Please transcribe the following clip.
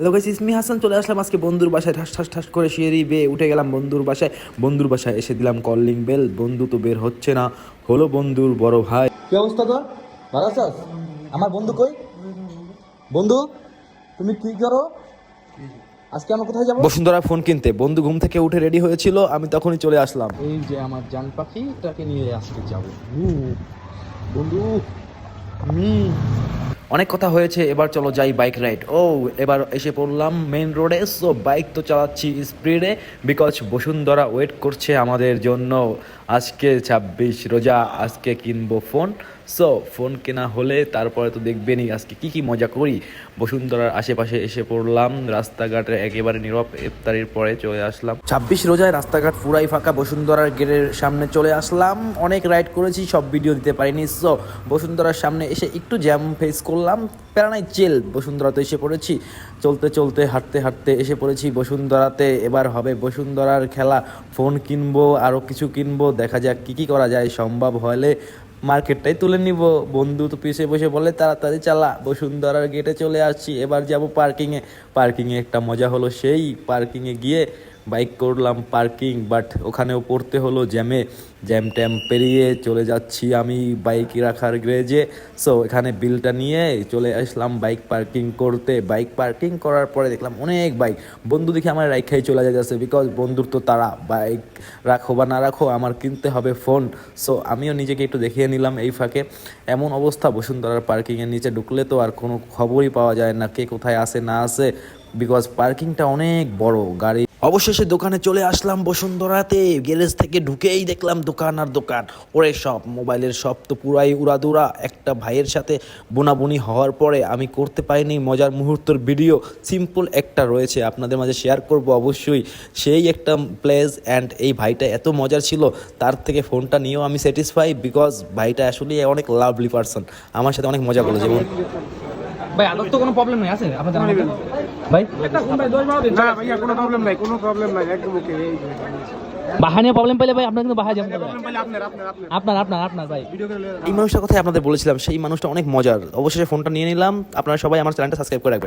Hello guys ইসমি Hasan চলে আসলাম আজকে বন্ধুর বাসায় ঠাস ঠাস ঠাস করে সিঁড়ি বেয়ে উঠে গেলাম বন্ধুর বাসায়। বন্ধুর বাসায় এসে দিলাম কলিং বেল বন্ধু তো বের হচ্ছে না। হলো বন্ধুর বড় ভাই। কি অবস্থা তোর? ভালো আছিস? আমার বন্ধু কই? বন্ধু তুমি কি করো? আজকে আমরা কোথায় যাব? বসুন্ধরা ফোন কিনতে। বন্ধু ঘুম থেকে উঠে রেডি হয়েছিল আমি তখনই চলে আসলাম। এই যে আমার জান পাখিটাকে নিয়ে আজকে যাব। বন্ধু আমি অনেক কথা হয়েছে, এবার চলো যাই বাইক রাইড ও, এবার এসে পড়লাম মেন রোডে সো বাইক তো চালাচ্ছি স্পিডে বিকজ বসুন্ধরা ওয়েট করছে আমাদের জন্য। আজকে ছাব্বিশ রোজা, আজকে কিনবো ফোন সো ফোন কেনা হলে তারপরে তো দেখবেনই আজকে কি কি মজা করি। বসুন্ধরার আশেপাশে এসে পড়লাম, রাস্তাঘাটে একেবারে নীরব, ইফতারির পরে চলে আসলাম। ছাব্বিশ রোজায় রাস্তাঘাট পুরাই ফাঁকা, বসুন্ধরার গেটের সামনে চলে আসলাম। অনেক রাইড করেছি, সব ভিডিও দিতে পারিনি। সো বসুন্ধরার সামনে এসে একটু জ্যাম ফেস করলাম। প্যারানাই চেল বসুন্ধরাতে এসে পড়েছি। চলতে চলতে, হাঁটতে হাঁটতে এসে পড়েছি। বসুন্ধরাতে এবার হবে বসুন্ধরার খেলা। ফোন কিনবো আরও কিছু কিনবো, দেখা যাক কী কী করা যায়। সম্ভব হলে মার্কেটটাই তুলে নিব। বন্ধু তো পিছে বসে বলে, তাড়াতাড়ি চালা, বসুন্ধরার গেটে চলে আসছি। এবার যাব পার্কিংয়ে পার্কিংয়ে একটা মজা হলো সেই। পার্কিংয়ে গিয়ে বাইক করলাম পার্কিং বাট ওখানেও পড়তে হলো জ্যামে। জ্যাম ট্যাম পেরিয়ে চলে যাচ্ছি আমি বাইক রাখার গ্রেজে। সো এখানে বিলটা নিয়ে চলে আসলাম বাইক পার্কিং করতে। বাইক পার্কিং করার পরে দেখলাম অনেক বাইক। বন্ধু দেখে আমার রাইক খাই চলে যাচ্ছে বিকজ বন্ধুর তো তারা। বাইক রাখো বা না রাখো, আমার কিনতে হবে ফোন। সো আমিও নিজেকে একটু দেখিয়ে নিলাম এই ফাঁকে। এমন অবস্থা, বসুন্ধরার পার্কিংয়ের নিচে ঢুকলে তো আর কোনো খবরই পাওয়া যায় না, কে কোথায় আসে না আসে বিকজ পার্কিংটা অনেক বড়, গাড়ি অবশেষে দোকানে চলে আসলাম বসুন্ধরাতে। গ্যারেজ থেকে ঢুকেই দেখলাম দোকান আর দোকান। ওরে সব মোবাইলের সব তো পুরাই উড়াদুরা। একটা ভাইয়ের সাথে বোনাবুনি হওয়ার পরে আমি করতে পারিনি মজার মুহূর্তের ভিডিও। সিম্পল একটা রয়েছে আপনাদের মাঝে শেয়ার করব অবশ্যই। সেই একটা প্লেস অ্যান্ড এই ভাইটা এত মজার ছিল তার থেকে ফোনটা নিয়েও আমি স্যাটিসফাই বিকজ ভাইটা আসলে অনেক লাভলি পার্সন আমার সাথে অনেক মজা করল যেমন ভাই আদর তো কোনো প্রবলেম নেই আছে? আপনাদের ভাই? না ভাইয়া কোনো প্রবলেম নাই কোনো প্রবলেম নাই একদম ওকে বাহা নিয়ে প্রবলেম পেলে ভাই আপনার কিন্তু বাহা যাবেন আপনার আপনার আপনার। ভাই। এই মানুষটার কথাই আপনাদের বলেছিলাম সেই মানুষটা অনেক মজার। অবশেষে ফোনটা নিয়ে নিলাম। আপনারা সবাই আমার চ্যানেলটা সাবস্ক্রাইব করে রাখবেন।